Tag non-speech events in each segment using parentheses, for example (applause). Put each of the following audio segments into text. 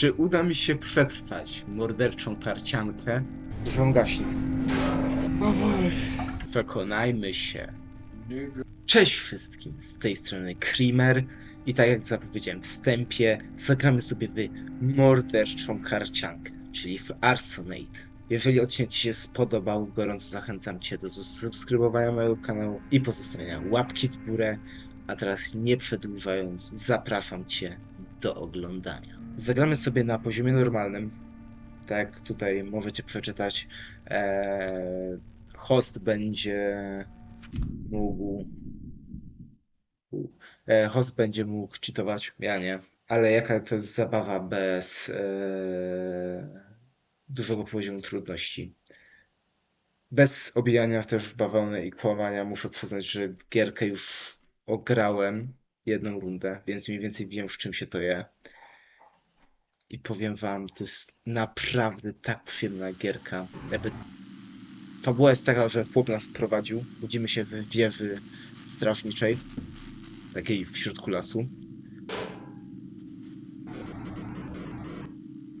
Czy uda mi się przetrwać morderczą karciankę? Używam gaśnic. Przekonajmy się. Cześć wszystkim, z tej strony Creamer i tak jak zapowiedziałem w wstępie, zagramy sobie w morderczą karciankę, czyli w Arsonate. Jeżeli odcinek Ci się spodobał, gorąco zachęcam Cię do subskrybowania mojego kanału i pozostawienia łapki w górę, a teraz nie przedłużając, zapraszam Cię do oglądania. Zagramy sobie na poziomie normalnym, tak tutaj możecie przeczytać, eee, host będzie mógł e, host będzie mógł cheatować, ja nie. Ale jaka to jest zabawa bez e, dużego poziomu trudności. Bez obijania też w bawełnę i kłamania muszę przyznać, że gierkę już ograłem jedną rundę, więc mniej więcej wiem z czym się to je. I powiem wam, to jest naprawdę tak przyjemna gierka. Jakby fabuła jest taka, że chłop nas prowadził. Budzimy się w wieży strażniczej takiej w środku lasu.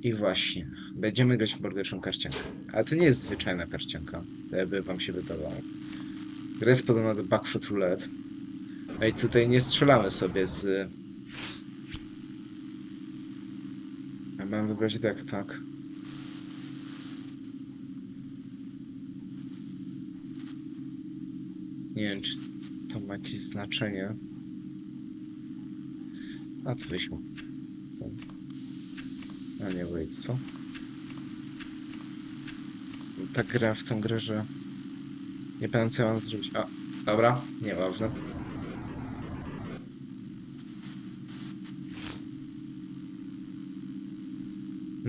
I właśnie, będziemy grać w morderczą karciankę. Ale to nie jest zwyczajna karcianka, jakby wam się wydawało. Gra jest podobna do Backshot Roulette. No i tutaj nie strzelamy sobie z... Mam wybrać tak, tak. Nie wiem, czy to ma jakieś znaczenie. A tu wyśmiał. A nie wait, co? Tak gra w tą grę, że nie pamiętam co ja mam zrobić. A, dobra, nieważne.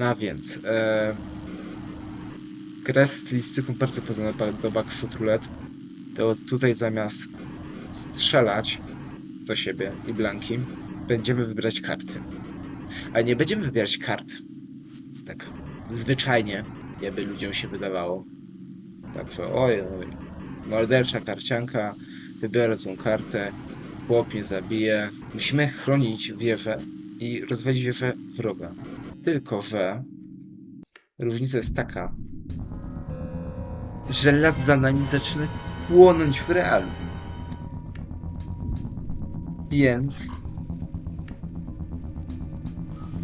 No więc, e, gra z stylistyką bardzo podobna ba- do Backshot Roulette. To tutaj zamiast strzelać do siebie i blanki, będziemy wybierać karty. Ale nie będziemy wybierać kart. Tak zwyczajnie, jakby ludziom się wydawało. Także oj, oj. Mordercza karcianka, wybiorę złą kartę, chłop mnie zabije. Musimy chronić wieżę i rozwalić wieżę wroga. Tylko, że różnica jest taka, że las za nami zaczyna płonąć w realu. Więc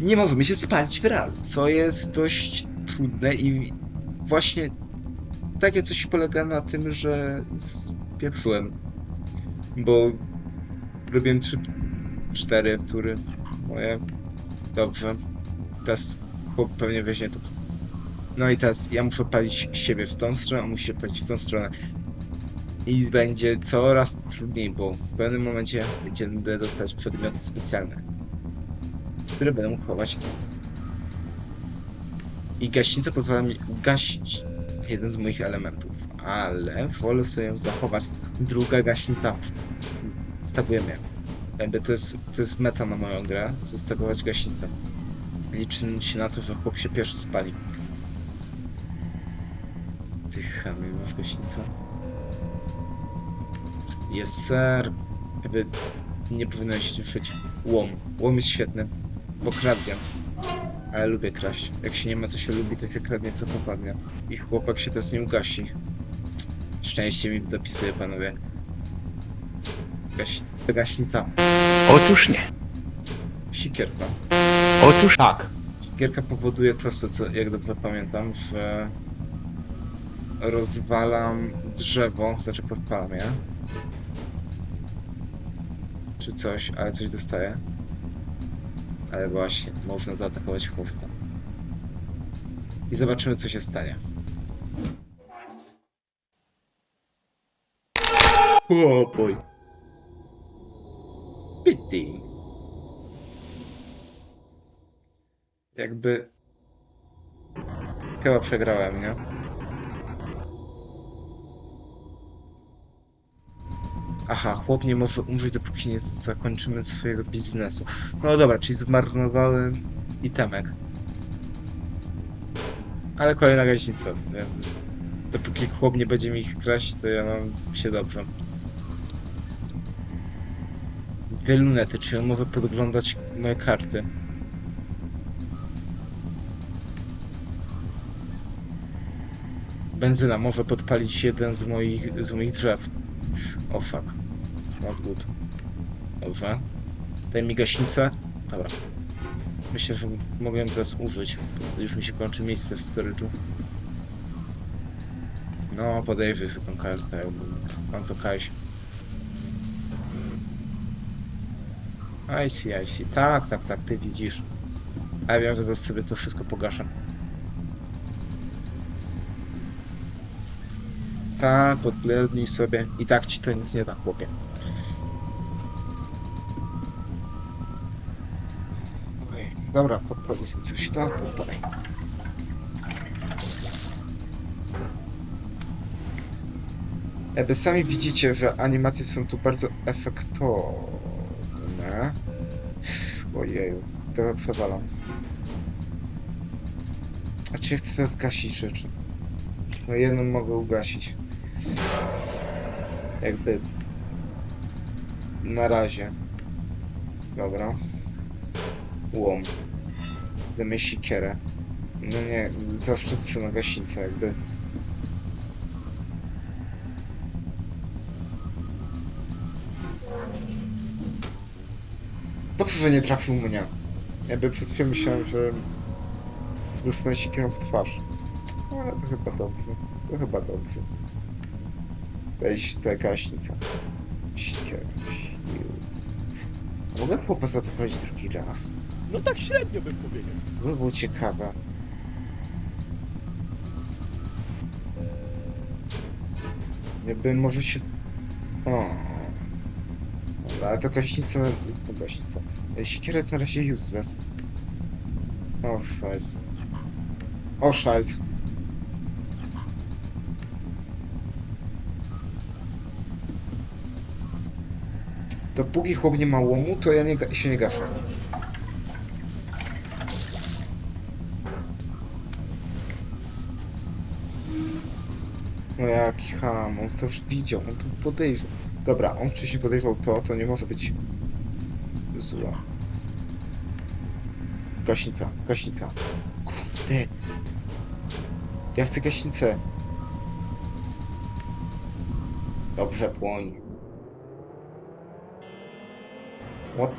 nie możemy się spalić w realu, co jest dość trudne i właśnie takie coś polega na tym, że spieprzyłem, bo robiłem 3, 4 tury. Moje, dobrze, teraz chłop pewnie weźmie to. No i teraz ja muszę palić siebie w tą stronę, on musi palić w tą stronę. I będzie coraz trudniej, bo w pewnym momencie będziemy dostać przedmioty specjalne które będę mógł chować. I gaśnica pozwala mi ugasić jeden z moich elementów, ale wolę sobie ją zachować. Druga gaśnica stagujemy. Jakby to jest, to jest meta na moją grę, zostagować gaśnicę. Liczy się na to, że chłop się pierwszy spali. Ty chamie, masz gaśnicę? Jest ser. Jakby nie powinno się cieszyć. Łom. Łom jest świetny bo kradnie. Ale lubię kraść. Jak się nie ma co się lubi, to się kradnie co popadnie. I chłopak się też nie ugasi. Szczęście mi dopisuje, panowie. Gaś... Gaśnica. Otóż nie. Sikierka. Otóż tak. Sikierka powoduje to, co, jak dobrze pamiętam, że rozwalam drzewo, znaczy podpalam je. Czy coś, ale coś dostaję. Ale właśnie, można zaatakować hosta. I zobaczymy, co się stanie. O boy. Pity. Jakby... Chyba przegrałem, nie? Aha, chłop nie może umrzeć, dopóki nie zakończymy swojego biznesu. No dobra, czyli zmarnowałem itemek. Ale kolejna gaśnica. nie? Dopóki chłop nie będzie mi ich kraść, to ja mam się dobrze. Dwie lunety, czy on może podglądać moje karty? Benzyna może podpalić jeden z moich, z moich drzew. O fuck. Not good. Dobrze. Daj mi gaśnicę. Dobra. Myślę, że mogę ją zaraz użyć. Już mi się kończy miejsce w storage'u. No, podejrzyj sobie tą kartę. Mam to kajś. I see, I see. Tak, tak, tak, ty widzisz. A ja wiem, że zaraz sobie to wszystko pogaszę. Tak, podglądnij sobie. I tak ci to nic nie da, chłopie. Dobra, podpalę sobie coś tam, podpalaj. Jakby sami widzicie, że animacje są tu bardzo efektowne. Ojeju, trochę przewalam. A czy chcę zgasić rzeczy? No jedną mogę ugasić. Jakby... Na razie. Dobra. Łom. Damy sikierę. No nie, zaszczycę na gaśnicę jakby. Dobrze, że nie trafił mnie. Jakby przez chwilę myślałem, że dostanę sikierą w twarz. No, Ale to chyba dobrze. To chyba dobrze. Weź tę gaśnicę. Mogę chłopa zaatakować drugi raz? No tak średnio bym powiedział. To by było ciekawe. Jakby może się... O. Dobra, ale to gaśnica... To gaśnica. E, Siekiera jest na razie useless. O, szajs. O, szajs. Dopóki chłop nie ma łomu, to ja nie, się nie gaszę. No jaki ham, on to już widział, on to podejrzał. Dobra, on wcześniej podejrzał to, to nie może być złe. Gaśnica, gaśnica. Kurde. Ja chcę gaśnicę. Dobrze, płoń. What?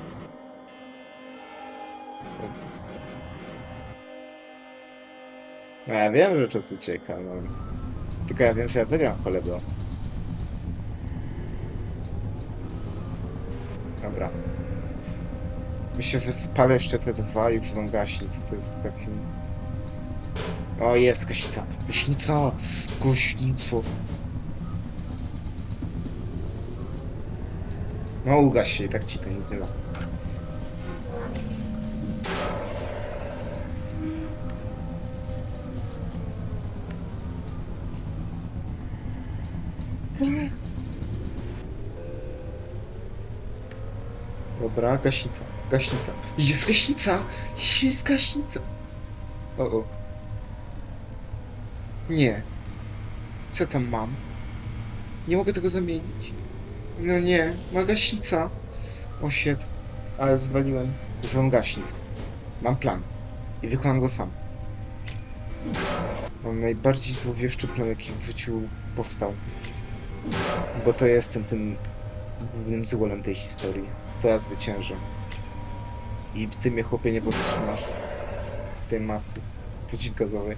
No ja wiem, że czas ucieka, no. Tylko ja wiem, że ja wygram kolego. Dobra. Myślę, że spalę jeszcze te dwa i używam gaśnic. To jest taki... O, jest gaśnica. Gaśnica! Gaśnico. No, ugaś się, tak ci to nie da. Dobra, gaśnica, gaśnica. Jest gaśnica! Jest gaśnica! O, o. Nie. Co tam mam? Nie mogę tego zamienić. No nie, ma gaśnica. O shit. Ale zwaliłem. Używam gaśnic. Mam plan. I wykonam go sam. Mam najbardziej złowieszczy plan, jaki w życiu powstał. Bo to jestem tym głównym złolem tej historii. To ja zwyciężę. I ty mnie chłopie nie powstrzymasz. W tej masce gazowej.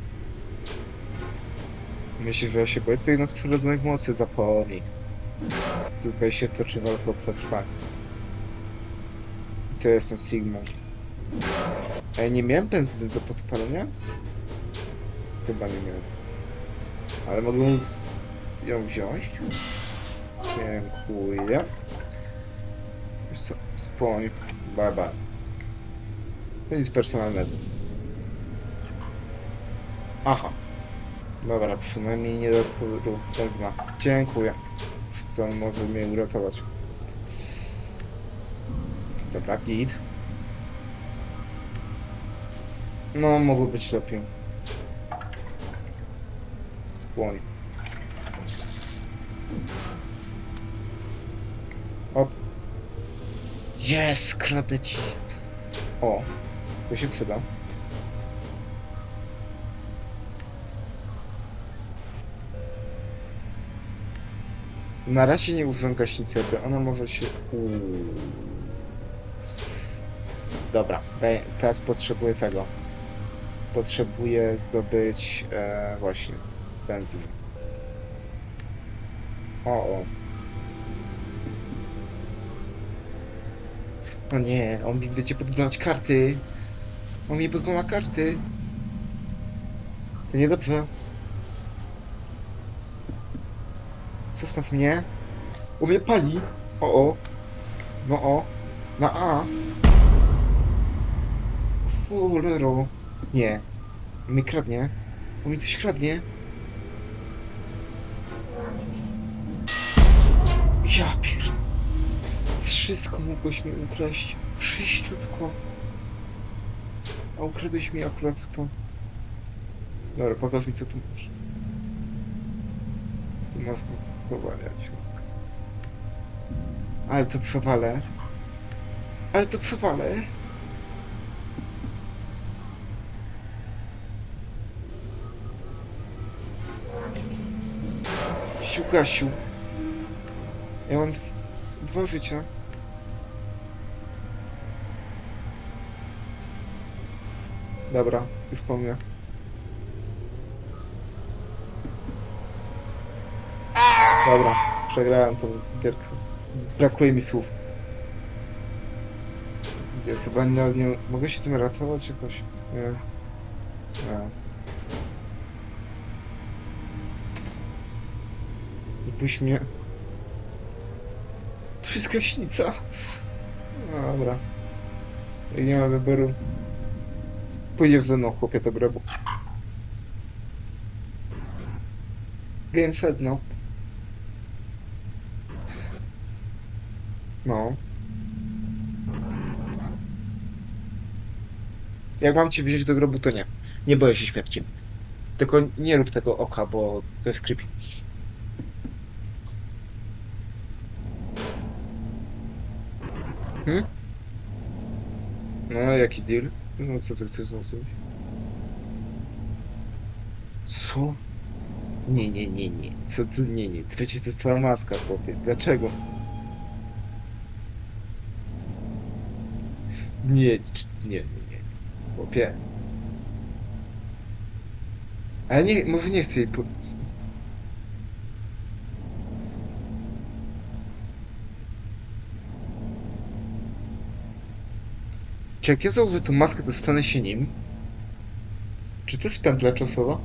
Myślisz, że ja się boję twoich nadprzyrodzonych mocy? Zapomnij. Tutaj się toczy walka o przetrwanie. To jestem Sigmą. A ja nie miałem benzyny do podpalenia? Chyba nie miałem. Ale mogę z- ją wziąć. Dziękuję. Wiesz co. Bye bye. To nic personalnego. Aha. Dobra, przynajmniej nie dodatkowy ruch benzyna. Dziękuję. To może mnie uratować. Dobra, git. No, mogło być lepiej. Skłoń. Op. Jest, kradę ci. O, to się przyda. Na razie nie używam gaśnicy, bo ona może się... Uuu. Dobra, teraz potrzebuję tego. Potrzebuję zdobyć e, właśnie benzynę. O, o. O nie, on mi będzie podglądać karty. On mi podgląda karty. To niedobrze. Zostaw mnie. U mnie pali. O, o. No o. Na A. Cholero. Nie. On mi kradnie. On mi coś kradnie. Ja pier... Wszystko mogłeś mi ukraść. Wszyściutko. A ukradłeś mi akurat to. Dobra, pokaż mi co tu masz. Tu masz powaliać. Ale to przewalę. Ale to przewalę. Siu Kasiu. Ja mam dw- dwa życia. Dobra, już po. Dobra, przegrałem tą gierkę. Brakuje mi słów. Ja chyba nie, nie... Mogę się tym ratować jakoś? Nie. Nie. I puść mnie. To jest gaśnica. Dobra. I nie ma wyboru. Pójdziesz ze mną, chłopie, do grobu. Game set, no. No. Jak mam cię wziąć do grobu, to nie. Nie boję się śmierci. Tylko nie rób tego oka, bo to jest creepy. Hmm? No, jaki deal? No, co ty chcesz zrobić? Co? Nie, nie, nie, nie. Co ty, nie, nie. Trzecie to jest twoja maska, chłopie. Dlaczego? Nie, nie, nie, nie. Chłopie. Ale nie, może nie chcę jej po... Czy jak ja założę tą maskę, to stanę się nim? Czy to jest pętla czasowa?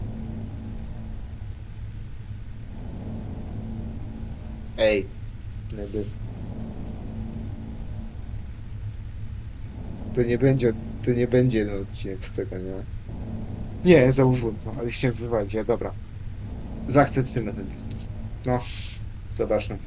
Ej. Jakby... To nie będzie, to nie będzie jeden odcinek z tego, nie? Nie, założyłem to, ale chciałem wywalić, ja dobra. Zaakceptujmy ten. No, zobaczmy.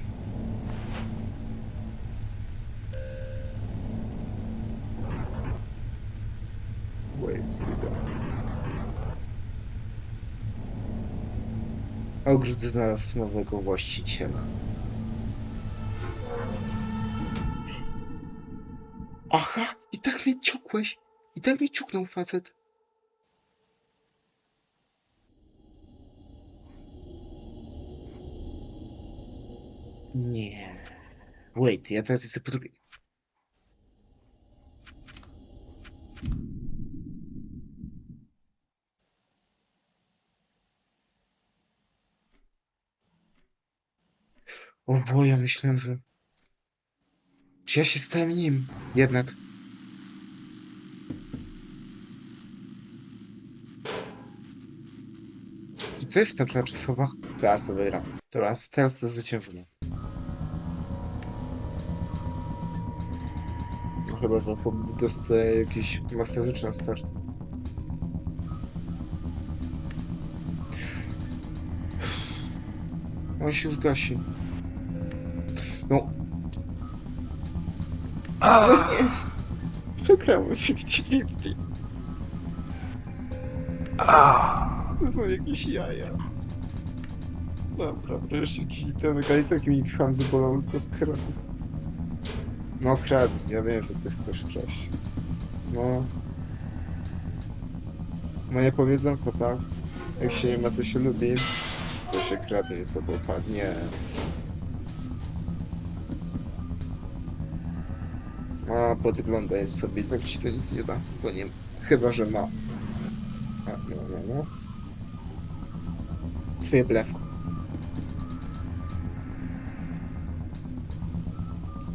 Ogród znalazł nowego właściciela. Aha, tak mnie ciukłeś. I tak mnie ciuknął facet. Nie. Wait, drugiej. O bo ja myślałem, że... Czy ja się stałem nim? Jednak. To jest pętla czasowa? Teraz to wygram. Teraz, teraz to zwyciężymy. No chyba, że Fob dostaje jakiś masteryczny start. On się już gasi. No. No nie. Przegrałem 50-50. To są jakieś jaja. Dobra, wreszcie jakiś ten gajtek mi pcham z bolą, tylko skradł. No kradnij, ja wiem, że ty chcesz kraść. No. Moje powiedzonko, tak? Jak się nie ma co się lubi, to się kradnie sobie padnie. Tak? A podglądaj sobie, tak ci to nic nie da, bo nie... Chyba, że ma. A, no, no, no. Twoje blef.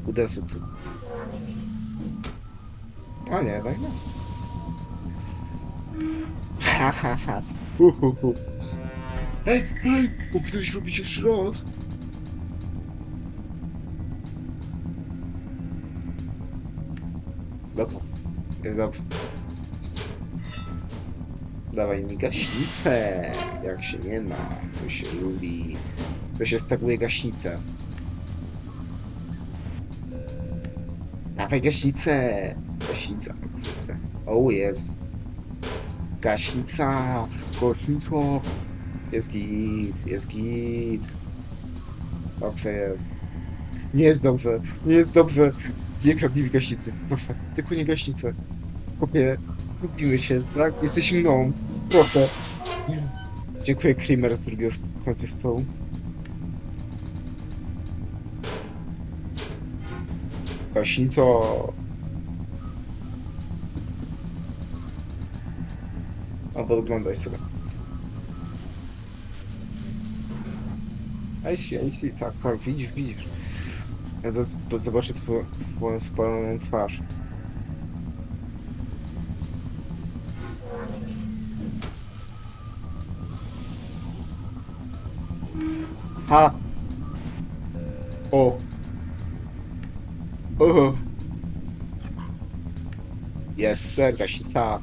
Uderzy tu. A nie, daj no. Ha, ha, ha. Hu, hu, hu. Ej, ej, powinieneś robić jeszcze raz. Dobrze. Jest dobrze. Dawaj mi gaśnicę. Jak się nie ma, co się lubi. To się staguje gaśnicę. Dawaj gaśnicę. Gaśnica, kurde. O, jest. Gaśnica. Gaśnica. Jest git, jest git. Dobrze jest. Nie jest dobrze, nie jest dobrze. Nie kradnij mi gaśnicy, proszę. Tylko nie gaśnicę. Kopie, lubimy się, tak? Jesteś mną. Proszę. Dziękuję, Krimer z drugiego końca stołu. Gaśnico. Albo oglądaj sobie. I see, I see, tak, tak, widzisz, widzisz. Ja zobaczę twoją, twoją spaloną twarz. Ha! O! O! Jest ser, gaśnica.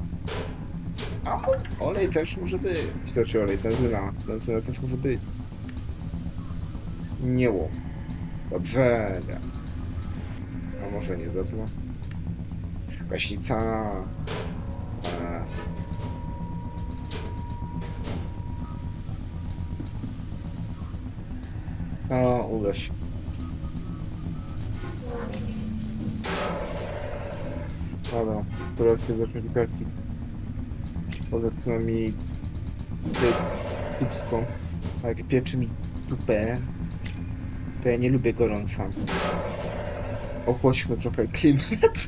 A, olej też może być. Znaczy olej, benzyna. Benzyna też może być. Nie łom. Dobrze. nie. A może nie dobrze. Gaśnica. Się. Dobra, teraz się zacząć kartki. Odetnę mi tubską. A jak pieczy mi dupę, to ja nie lubię gorąca. Ochłodźmy trochę klimat. (laughs)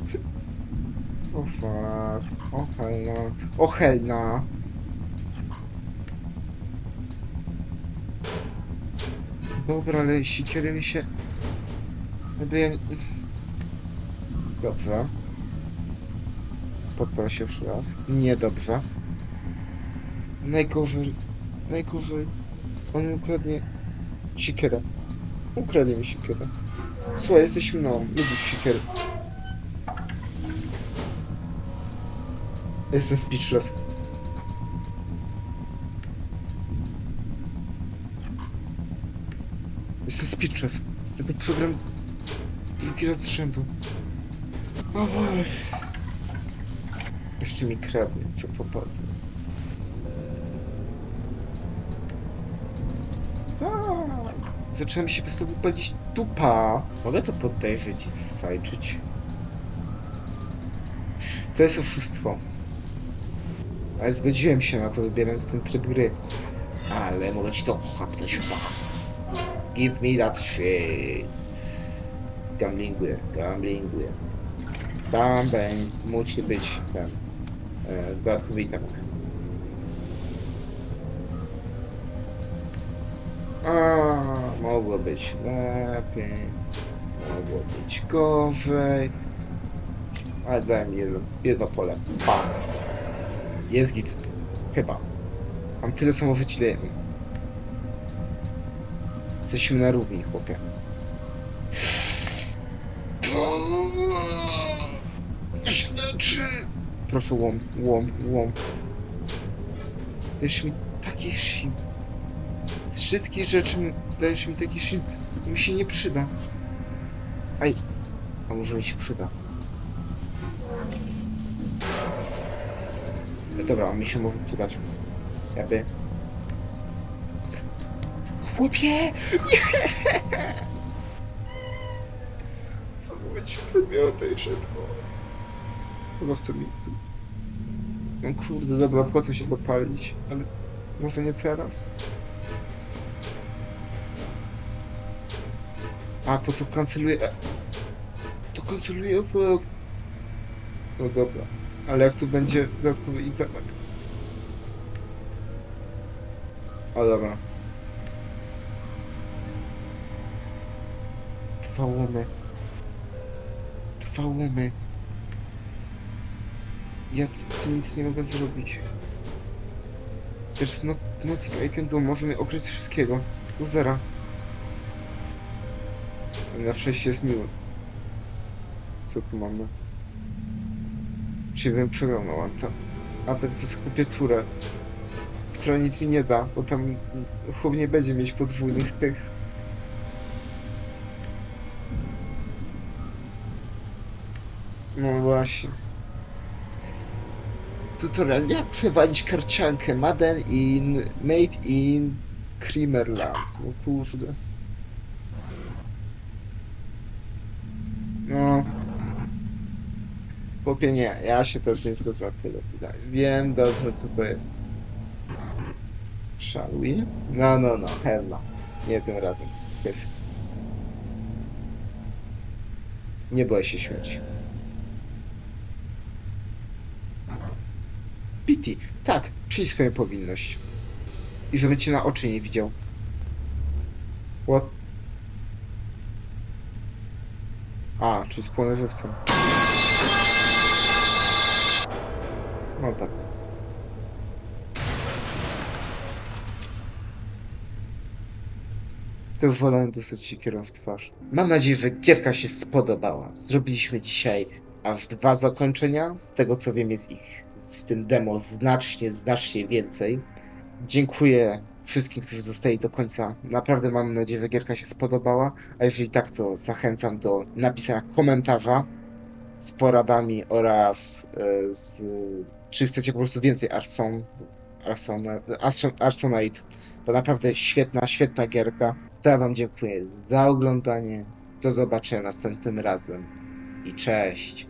O fuck. O helna. O helna. Dobra, ale sikiery mi się... Jakby ja... Dobrze. Podpala się jeszcze raz. Niedobrze. Najgorzej. Najgorzej. On ukradnie siekierę. Ukradnie mi siekierę. Słuchaj, jesteś mną. Lubisz siekierę. Jestem speechless. Jestem speechless. Ja to przegram drugi raz z rzędu. Oj. Jeszcze mi kradnie, co popadnie. Tak. Zacząłem się po prostu wypalić dupa. Mogę to podejrzeć i swajczyć. To jest oszustwo. Ale zgodziłem się na to, wybierając ten tryb gry. Ale mogę ci to hapnąć chyba. Give me that shit. Gamblinguję, gamblinguję. Tam będzie, musi być ten e, dodatkowy itemek. A, mogło być lepiej, mogło być gorzej. Ale mi jedno, jedno pole. Pa. Jest git. Chyba. Mam tyle samo żyć. Jesteśmy na równi, chłopie. Proszę łom, łom, łom. Dajesz mi taki shield. Z wszystkich rzeczy dajesz mi taki shield. Mi się nie przyda. Aj. A może mi się przyda. No dobra, mi się może przydać. Jakby... Chłopie! Nie! Zachować przedmioty szybko. Po prostu mi tu... No kurde, dobra, co się dopalić? Ale może nie teraz? A, bo to kanceluje... To kanceluje efekt. No dobra. Ale jak tu będzie dodatkowy internet? O dobra. Dwa łomy. Dwa łomy. Ja z tym nic nie mogę zrobić. There's no, nothing I can do. Możemy okryć wszystkiego. Do zera. Na szczęście jest miły. Co tu mamy? Czyli bym przegrał na łanta. A tak to skupię turę, która nic mi nie da, bo tam chłop nie będzie mieć podwójnych tych. Właśnie. Tutorial, jak przewalić karciankę Madden in Made in Creamerlands. No kurde. No. Chłopie nie, ja się też nie zgodzę na. Wiem dobrze co to jest. Shall we? No, no, no, hell no. Nie tym razem. Jest. Nie boję się śmierci. Pity, tak, czyli swoją powinność. I żeby cię na oczy nie widział. What? A, czyli spłonę żywcem. No tak. To wolałem dostać siekierą w twarz. Mam nadzieję, że gierka się spodobała. Zrobiliśmy dzisiaj aż dwa zakończenia. Z tego co wiem jest ich w tym demo znacznie, znacznie więcej. Dziękuję wszystkim, którzy zostali do końca. Naprawdę mam nadzieję, że gierka się spodobała. A jeżeli tak, to zachęcam do napisania komentarza z poradami oraz e, z, czy chcecie po prostu więcej Arson, Arsona, Arson, Arsonite. To naprawdę świetna, świetna gierka. To ja wam dziękuję za oglądanie. Do zobaczenia następnym razem i cześć.